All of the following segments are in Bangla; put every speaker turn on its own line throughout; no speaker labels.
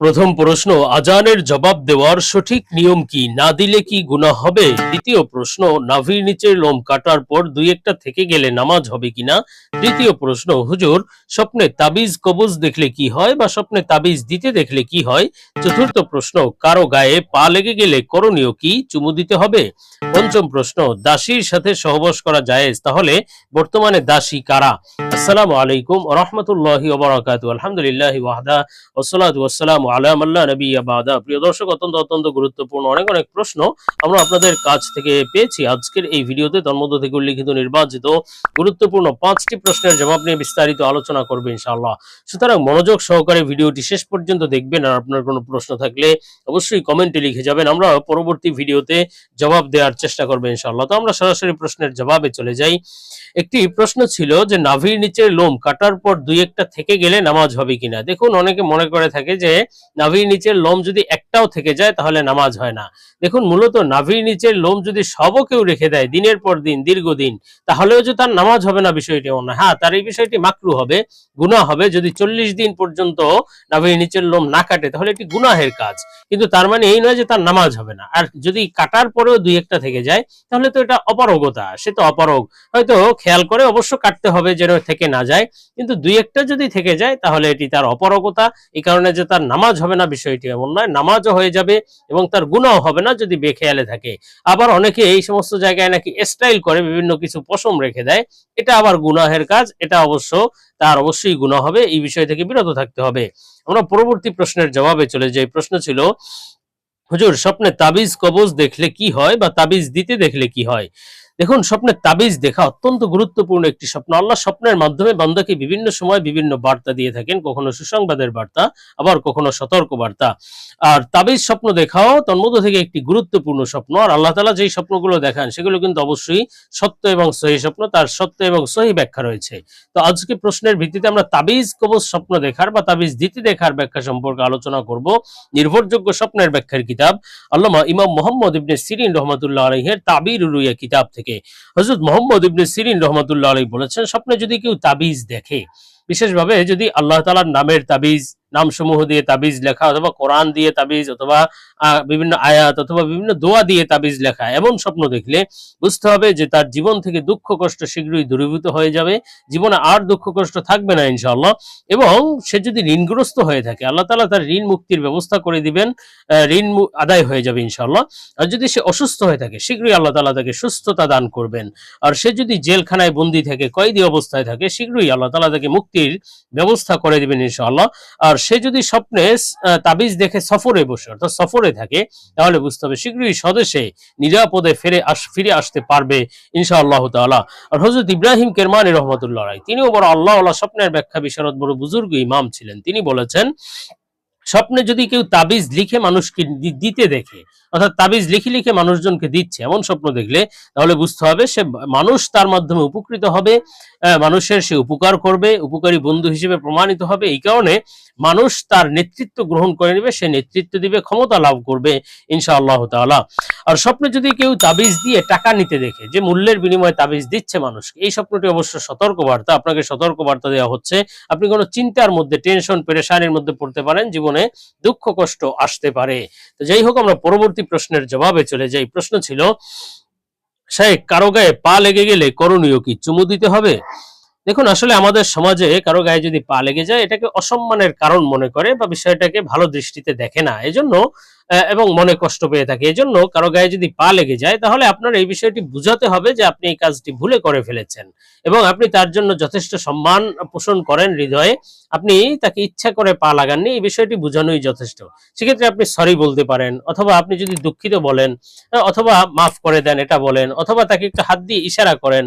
প্রথম প্রশ্ন, আজানের জবাব দেওয়ার সঠিক নিয়ম কি? না দিলে কি গুনাহ হবে? দ্বিতীয় প্রশ্ন, নাভির নিচের লোম কাটার পর দুই একটা থেকে গেলে নামাজ হবে কিনা? তৃতীয় প্রশ্ন, হুজুর, স্বপ্নে তাবিজ কবজ দেখলে কি হয় বা স্বপ্নে তাবিজ দিতে দেখলে কি হয়? চতুর্থ প্রশ্ন, কারও গায়ে পা লেগে গেলে করণীয় কি? চুমু দিতে হবে। পঞ্চম প্রশ্ন, দাসীর সাথে সহবাস করা জায়েজ? তাহলে বর্তমানে দাসী কারা? আসসালামু আলাইকুম রহমতুল্লাহি আলহামদুলিল্লাহ ওয়াসালাম আলাম আল্লাহ নবী দর্শক, অত্যন্ত অত্যন্ত গুরুত্বপূর্ণ অনেক প্রশ্ন আমরা আপনাদের কাছ থেকে পেয়েছি আজকের এই ভিডিওতে। তন্মধ্য থেকে উল্লিখিত নির্বাচিত গুরুত্বপূর্ণ পাঁচটি প্রশ্নের জবাব নিয়ে বিস্তারিত আলোচনা করবে ইনশাআল্লাহ। মনোযোগ সহকারে ভিডিওটি শেষ পর্যন্ত দেখবেন আর আপনার কোনো প্রশ্ন থাকলে অবশ্যই কমেন্টে লিখে যাবেন। আমরা পরবর্তী ভিডিওতে জবাব দেওয়ার চেষ্টা করব ইনশাআল্লাহ। তো আমরা সরাসরি প্রশ্নের জবাবে চলে যাই। একটি প্রশ্ন ছিল যে, নাভির নিচের লোম কাটার পর দুই একটা থেকে গেলে নামাজ হবে কিনা? দেখুন, অনেকে মনে করে থাকে যে নাভির নিচের লোম যদি একটাও থেকে যায়, তাহলে নামাজ হয় না। দেখুন, মূলত নাভির নিচের লোম যদি সবও কেউ রেখে দেয়, দিনের পর দিন, দীর্ঘদিন, তাহলেও যে তার নামাজ হবে না বিষয়টি এমন না হ্যাঁ তার এই বিষয়টি মাকরু হবে, গুনাহ হবে। যদি চল্লিশ দিন পর্যন্ত নাভির নিচের লোম না কাটে, তাহলে এটি গুনাহের কাজ। কিন্তু তার মানে এই নয় যে তার নামাজ হবে না। আর যদি কাটার পরেও দুই একটা থেকে যায়, তাহলে তো এটা অপারগতা, সে তো অপারগ। হয়তো খেয়াল করে অবশ্য কাটতে হবে যেন থেকে না যায়, কিন্তু দুই একটা যদি থেকে যায়, তাহলে এটি তার অপারগতা। এই কারণে যে তার নামাজ হবে না বিষয়টি এমন নয়, নামাজও হয়ে যাবে এবং তার গুণাও হবে না যদি বেখেয়ালে থাকে। আবার অনেকে এই সমস্ত জায়গায় নাকি স্টাইল করে, বিভিন্ন কিছু পশম রেখে দেয়, এটা আবার গুনাহের কাজ, এটা অবশ্য তার অবশ্যই গুণা হবে, এই বিষয় থেকে বিরত থাকতে হবে। আমরা পরবর্তী প্রশ্নের জবাবে চলে যাই। প্রশ্ন ছিল, হুজুর, স্বপ্নে তাবিজ কবজ দেখলে কি হয় বা তাবিজ দিতে দেখলে কি হয়? দেখুন, স্বপ্নের তাবিজ দেখা অত্যন্ত গুরুত্বপূর্ণ একটি স্বপ্ন। আল্লাহ স্বপ্নের মাধ্যমে বান্দাকে বিভিন্ন সময় বিভিন্ন বার্তা দিয়ে থাকেন, কখনো সুসংবাদের বার্তা, আবার কখনো সতর্ক বার্তা আর তাবিজ স্বপ্ন দেখাও তন্মধ্য থেকে একটি গুরুত্বপূর্ণ স্বপ্ন। আর আল্লাহ তালা যেই স্বপ্নগুলো দেখান, সেগুলো কিন্তু অবশ্যই সত্য এবং সহি স্বপ্ন, তার সত্য এবং সহি ব্যাখ্যা রয়েছে। তো আজকে প্রশ্নের ভিত্তিতে আমরা তাবিজ কবজ স্বপ্ন দেখার বা তাবিজ দিতে দেখার ব্যাখ্যা সম্পর্কে আলোচনা করব। নির্ভরযোগ্য স্বপ্নের ব্যাখ্যার কিতাব। আল্লামা ইমাম মোহাম্মদ ইবনে সিরিন রহমতুল্লাহ আলহের তাবির রুইয়া কিতাব থেকে। হজরত মোহাম্মদ ইবনে সিরিন রহমতুল্লাহ আলী বলেছেন, স্বপ্নে যদি কেউ তাবিজ দেখে, বিশেষভাবে যদি আল্লাহ তালার নামের তাবিজ নামসমূহ দিয়ে তাবিজ লেখা অথবা কোরআন দিয়ে তাবিজ অথবা বিভিন্ন আয়াত অথবা বিভিন্ন দোয়া দিয়ে তাবিজ লেখা এমন স্বপ্ন দেখলে বুঝতে হবে যে তার জীবন থেকে দুঃখ কষ্ট শীঘ্রই দূরীভূত হয়ে যাবে। জীবনে আর দুঃখ কষ্ট থাকবে না ইনশাআল্লাহ। এবং সে যদি ঋণগ্রস্ত হয়ে থাকে, আল্লাহ তালা তার ঋণ মুক্তির ব্যবস্থা করে দিবেন ঋণ আদায় হয়ে যাবে ইনশাল্লাহ আর যদি সে অসুস্থ হয়ে থাকে, শীঘ্রই আল্লাহ তালা তাকে সুস্থতা দান করবেন। আর সে যদি জেলখানায় বন্দী থাকে, কয়েদি অবস্থায় থাকে, শীঘ্রই আল্লাহ তালা তাকে মুক্তির ব্যবস্থা করে দিবেন ইনশাল্লাহ আর সে যদি স্বপ্নে তাবিজ দেখে সফরে বসে, অর্থাৎ সফরে থাকে, তাহলে বুঝতে হবে শীঘ্রই স্বদেশে নিরাপদে ফিরে আস, ফিরে আসতে পারবে ইনশা আল্লাহ তালা আর হজরত ইব্রাহিম কেরমানি রহমতুল্লাহ রায় তিনিও বড় আল্লাহ আল্লাহ স্বপ্নের ব্যাখ্যা বিশারদ বড় বুজুর্গ ইমাম ছিলেন। তিনি বলেছেন, স্বপ্নে যদি কেউ তাবিজ লিখে মানুষকে দিতে দেখে অর্থাৎ তাবিজ লিখে লিখে মানুষজনকে দিচ্ছে, এমন স্বপ্ন দেখলে তাহলে বুঝতে হবে সে মানুষ তার মাধ্যমে উপকৃত হবে মানুষের সে উপকার করবে, উপকারী বন্ধু হিসেবে প্রমাণিত হবে। এই কারণে মানুষ তার নেতৃত্ব গ্রহণ করে নেবে, সে নেতৃত্ব দিবে, ক্ষমতা লাভ করবে ইনশাআল্লাহ তাআলা। আর স্বপ্নে যদি কেউ তাবিজ দিয়ে টাকা নিতে দেখে, যে মূল্যের বিনিময়ে তাবিজ দিচ্ছে মানুষকে এই স্বপ্নটি অবশ্য সতর্ক বার্তা আপনাকে সতর্ক বার্তা দেওয়া হচ্ছে। আপনি কোনো চিন্তার মধ্যে, টেনশন, পেরেশানির মধ্যে পড়তে পারেন, জীবনে দুঃখ, কষ্ট আসতে পারে। তো যাই হোক, আমরা পরবর্তী প্রশ্নের জবাবে চলে যাই প্রশ্ন ছিল শেখ কারও গায়ে পা লেগে গেলে করণীয় কি? চুমু দিতে হবে? দেখুন, আসলে আমাদের সমাজে কারও গায়ে যদি পা লেগে যায়, এটাকে অসম্মানের কারণ মনে করে বা বিষয়টাকে ভালো দৃষ্টিতে দেখে না। এজন্য এবং মনে কষ্ট পেয়ে থাকে। এজন্য কারও গায়ে যদি পা লেগে যায়, তাহলে আপনার এই বিষয়টি বুঝাতে হবে যে আপনি এই কাজটি ভুলে করে ফেলেছেন। এবং আপনি তার জন্য যথেষ্ট সম্মান পোষণ করেন হৃদয়ে। আপনি তাকে ইচ্ছা করে পা লাগাননি, এই বিষয়টি বোঝানোই যথেষ্ট। সেক্ষেত্রে আপনি সরি বলতে পারেন, অথবা আপনি যদি দুঃখিত বলেন অথবা মাফ করে দেন এটা বলেন, অথবা তাকে একটু হাত দিয়ে ইশারা করেন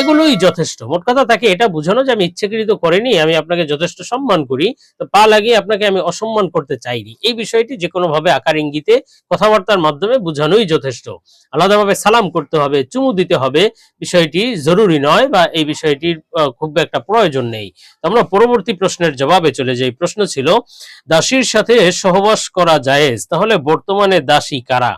এগুলোই যথেষ্ট। মোট কথা তাকে এটা বোঝানো যে আমি ইচ্ছাকৃত করিনি, আমি আপনাকে যথেষ্ট সম্মান করি, তো পা লাগিয়ে আপনাকে আমি অসম্মান করতে চাইনি। এই বিষয়টি যে কোনো ভাবে আকার ইঙ্গিতে কথাবার্তার মাধ্যমে বোঝানোই যথেষ্ট। আলাদাভাবে সালাম করতে হবে, চুমু দিতে হবে বিষয়টি জরুরি নয় বা এই বিষয়টির খুব একটা প্রয়োজন নেই। আমরা পরবর্তী প্রশ্নের জবাবে চলে যাই। প্রশ্ন ছিল, দাসীর সাথে সহবাস করা জায়েজ? তাহলে বর্তমানে দাসী কারা?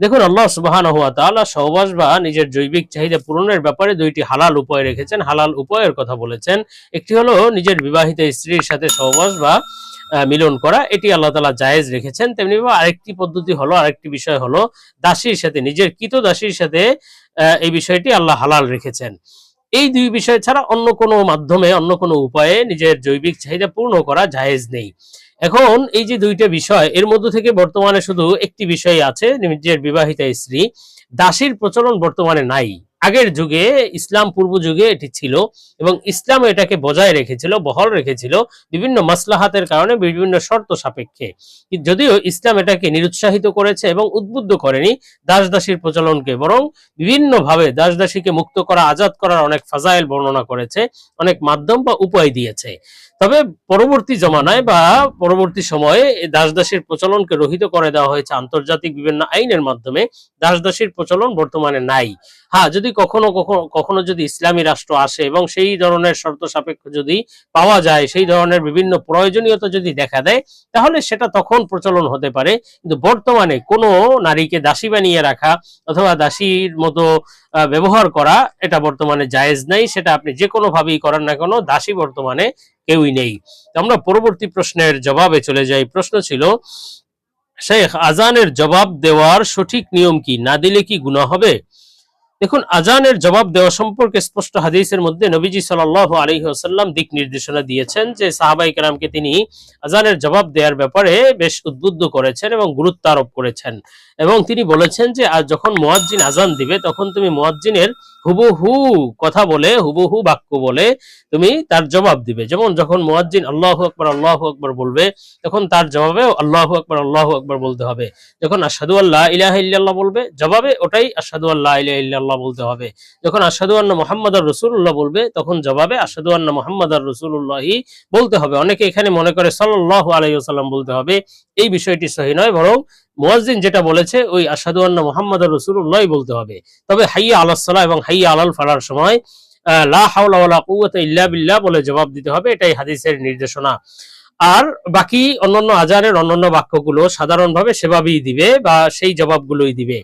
দেখুন, আল্লাহ সুবাহান হুয়া তাআলা সহবাস বা নিজের জৈবিক চাহিদা পূরণের ব্যাপারে দুইটি হালাল উপায় রেখেছেন। হালাল উপায়ের কথা বলেছেন। একটি হলো নিজের বিবাহিত স্ত্রীর সাথে সহবাস বা মিলন করা। এটি আল্লাহ তালা জায়েজ রেখেছেন। তেমনি আরেকটি পদ্ধতি হলো, আরেকটি বিষয় হলো দাসীর সাথে, নিজের কৃত দাসীর সাথে এই বিষয়টি আল্লাহ হালাল রেখেছেন। এই দুই বিষয় ছাড়া অন্য কোনো মাধ্যমে, অন্য কোনো উপায়ে নিজের জৈবিক চাহিদা পূর্ণ করা জায়েজ নেই। এখন এই যে দুইটা বিষয়, এর মধ্যে থেকে বর্তমানে শুধু একটি বিষয় আছে, নিজের বিবাহিতা স্ত্রী, দাসীর প্রচলন বর্তমানে নাই। আগের যুগে, ইসলাম পূর্ব যুগে এটি ছিল এবং ইসলাম এটাকে বজায় রেখেছিল, বহাল রেখেছিল বিভিন্ন মাসলাহাতের কারণে বিভিন্ন শর্ত সাপেক্ষে। যদিও ইসলাম এটাকে নিরুৎসাহিত করেছে এবং উদ্বুদ্ধ করেনি দাস দাসীর প্রচলনকে, বরং বিভিন্নভাবে দাস দাসীকে মুক্ত করা, আজাদ করার অনেক ফাজাইল বর্ণনা করেছে, অনেক মাধ্যম বা উপায় দিয়েছে। তবে পরবর্তী জমানায় বা পরবর্তী সময়ে এই দাস দাসীর প্রচলনকে রহিত করে দেওয়া হয়েছে। আন্তর্জাতিক বিভিন্ন আইনের মাধ্যমে দাস দাসীর প্রচলন বর্তমানে নাই। হ্যাঁ যদি কখনো কখনো কখনো যদি ইসলামী রাষ্ট্র আসে এবং সেই ধরনের শর্ত সাপেক্ষ যদি পাওয়া যায়, সেই ধরনের বিভিন্ন প্রয়োজনীয়তা যদি দেখা দেয়, তাহলে সেটা তখন প্রচলন হতে পারে। কিন্তু বর্তমানে কোনো নারীকে দাসী বানিয়ে রাখা অথবা দাসীর মতো ব্যবহার করা, এটা বর্তমানে জায়েজ নাই। সেটা আপনি যে কোনো ভাবেই করেন না কেন, দাসী বর্তমানে কেউই নেই। আমরা পরবর্তী প্রশ্নের জবাবে চলে যাই। প্রশ্ন ছিল, শেখ আজানের জবাব দেওয়ার সঠিক নিয়ম কি? না দিলে কি গুনাহ হবে? দেখুন, আজানের জবাব দেওয়া সম্পর্কে স্পষ্ট হাদিসের মধ্যে নবীজি সাল্লাল্লাহু আলাইহি ওয়াসাল্লাম দিক নির্দেশনা দিয়েছেন যে সাহাবাই কেরামকে তিনি আজানের জবাব দেওয়ার ব্যাপারে বেশ উদ্বুদ্ধ করেছেন এবং গুরুত্ব আরোপ করেছেন। এবং তিনি বলেছেন যে যখন মুয়াজ্জিন আজান দিবে, তখন তুমি মুয়াজ্জিনের হুবহু কথা বলে, হুবহু বাক্য বলে তুমি তার জবাব দিবে। যেমন যখন মুয়াজ্জিন আল্লাহ আকবার আল্লাহ আকবার বলবে, তখন তার জবাবে আল্লাহু আকবার, আল্লাহ আকবার বলতে হবে। যখন আসাদু আল্লাহ ইলাহা ইল্লাল্লাহ বলবে, জবাবে ওটাই আশহাদু আল্লাহ ইলাহা ইল্লাল্লাহ বলতে হবে। যখন আশহাদু আন্না মুহাম্মাদার রাসূলুল্লাহ বলবে, তখন জবাবে আশহাদু আন্না মুহাম্মাদার রাসূলুল্লাহি বলতে হবে। অনেকে এখানে মনে করে সাল্লাল্লাহু আলাইহি ওয়াসাল্লাম বলতে হবে। এই বিষয়টি সহি নয়, বরং মুয়াজ্জিন যেটা বলেছে, ওই আশহাদু আন্না মুহাম্মাদার রাসূলুল্লাহই বলতে হবে। তবে হাইয়া আলাস সালাহ এবং হাইয়া আলাল ফালার সময় লা হাওলা বলে জবাব দিতে হবে। এটাই হাদিসের নির্দেশনা। আর বাকি অন্যান্য আজানের অন্যান্য বাক্যগুলো সাধারণভাবে সেভাবেই দিবে বা সেই জবাবগুলোই দিবে।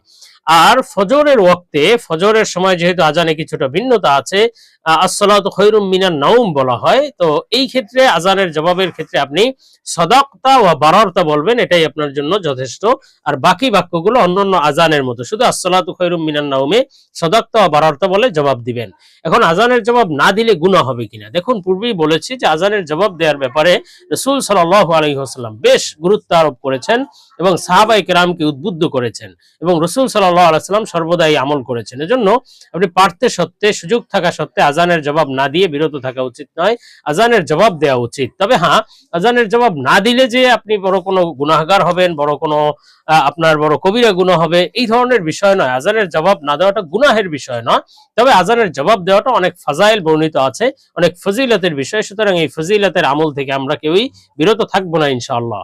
আর ফজরের ওয়াক্তে ফজরের সময় যেহেতু আজানে কিছুটা ভিন্নতা আছে আসসালাত খৈরুম মিনান নাউম বলা হয়। তো এই ক্ষেত্রে আজানের জবাবের ক্ষেত্রে আপনি সদাকতা ও বারারতা বলবেন, এটাই আপনার জন্য যথেষ্ট। আর বাকি বাক্যগুলো অন্যান্য আজানের মতো। শুধু আসসালাত খৈরুম মিনান নাউমে সদাকতা ও বারারতা বলে জবাব দিবেন। এখন আজানের জবাব না দিলে গুণা হবে কিনা? দেখুন, পূর্বেই বলেছি যে আজানের জবাব দেওয়ার ব্যাপারে রসুল সাল্লাহ আলহিহাস্লাম বেশ গুরুত্ব আরোপ করেছেন এবং সাহাবাই কেরামকে উদ্বুদ্ধ করেছেন এবং রসুল সাল্লাহ আলাইসাল্লাম সর্বদাই আমল করেছেন। এজন্য আপনি পারতে সত্ত্বে সুযোগ থাকা সত্ত্বে আজানের জবাব না দিয়ে বিরত থাকা উচিত নয়, আজানের জবাব দেওয়া উচিত। তবে হ্যাঁ আজানের জবাব না দিলে যে আপনি বড় কোনো গুনাহগার হবেন, বড় কোনো আপনার বড় কবিরা গুনাহ হবে, এই ধরনের বিষয় নয়। আজানের জবাব না দেওয়াটা গুনাহের বিষয় নয়, তবে আজানের জবাব দেওয়াটা অনেক ফাজাইল বর্ণিত আছে, অনেক ফজিলতের বিষয়। সুতরাং এই ফজিলতের আমল থেকে আমরা কেউই বিরত থাকব না, ইনশাআল্লাহ।